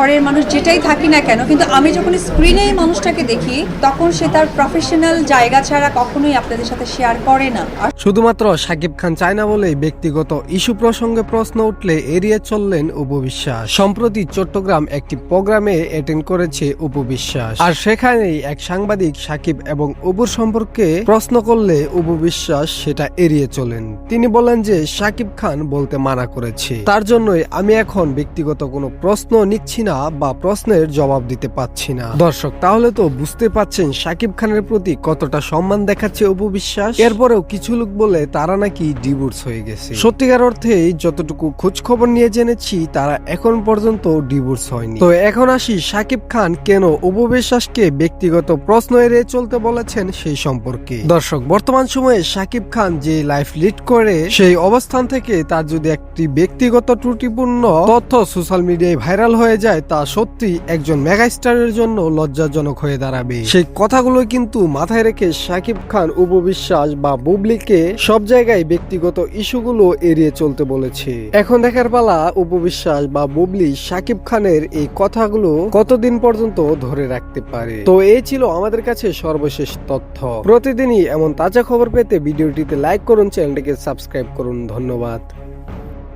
ঘরের মানুষ যেটাই থাকি না কেন, কিন্তু আমি যখন স্ক্রিনে এই মানুষটাকে দেখি, তখন সে তার প্রফেশনাল জায়গা ছাড়া কখনোই আপনাদের সাথে শেয়ার করে না। শুধুমাত্র সাকিব খান চায় না বলেই ব্যক্তিগত ইস্যু প্রসঙ্গে প্রশ্ন উঠলে এড়িয়ে চললেন উপবিশ্বাস সম্প্রতি চট্টগ্রাম একটি প্রোগ্রামে অ্যাটেন্ড করেছে উপবিশ্বাস আর সেখানেই এক সাংবাদিক সাকিব এবং উপুর সম্পর্কে প্রশ্ন করলে উপবিশ্বাস সেটা এড়িয়ে চলেন। তিনি বলেন যে সাকিব খান বলতে মানা করেছে। তার জন্যই আমি এখন ব্যক্তিগত কোনো প্রশ্ন নিচ্ছি না বা প্রশ্নের জবাব দিতে পাচ্ছি না। দর্শক, তাহলে তো বুঝতে পাচ্ছেন সাকিব খানের প্রতি কতটা সম্মান দেখাচ্ছে উপবিশ্বাস এরপরেও কিছু লোক বলে তারা নাকি ডিভোর্স হয়ে গেছে। সত্যিকার অর্থে যতটুকু খোঁজ খবর নিয়ে জেনেছি, তারা এখন পর্যন্ত ডিভোর্স হয়নি। তো এখন আসি সাকিব খান কেন উপবিশ্বাসকে ব্যক্তিগত প্রশ্ন এড়িয়ে চলতে বলেছেন সেই সম্পর্কে। দর্শক, বর্তমান সময়ে সাকিব খান যে লাইফ লিড করে, সেই অবস্থান থেকে তার যদি একটি ব্যক্তিগত ত্রুটিপূর্ণ তথ্য সোশ্যাল মিডিয়ায় ভাইরাল হয়ে যায় তা সত্যি একজন মেগাস্টারের জন্য লজ্জাজনক হয়ে দাঁড়াবে। সেই কথাগুলো কিন্তু মাথায় রেখে সাকিব খান উপবিশ্বাস বা বুবলিকে সব জায়গায় ব্যক্তিগত ইস্যুগুলো এড়িয়ে চলতে বলেছে। এখন দেখার পালা উপবিশ্বাস বা বুবলি সাকিব খানের এই কথাগুলো কতদিন পর্যন্ত ধরে রাখতে পারে? তো এই ছিল আমাদের কাছে সর্বশেষ তথ্য। প্রতিদিনই এমন তাজা খবর পেতে ভিডিওটিতে লাইক করুন, চ্যানেলটিকে সাবস্ক্রাইব করুন। ধন্যবাদ।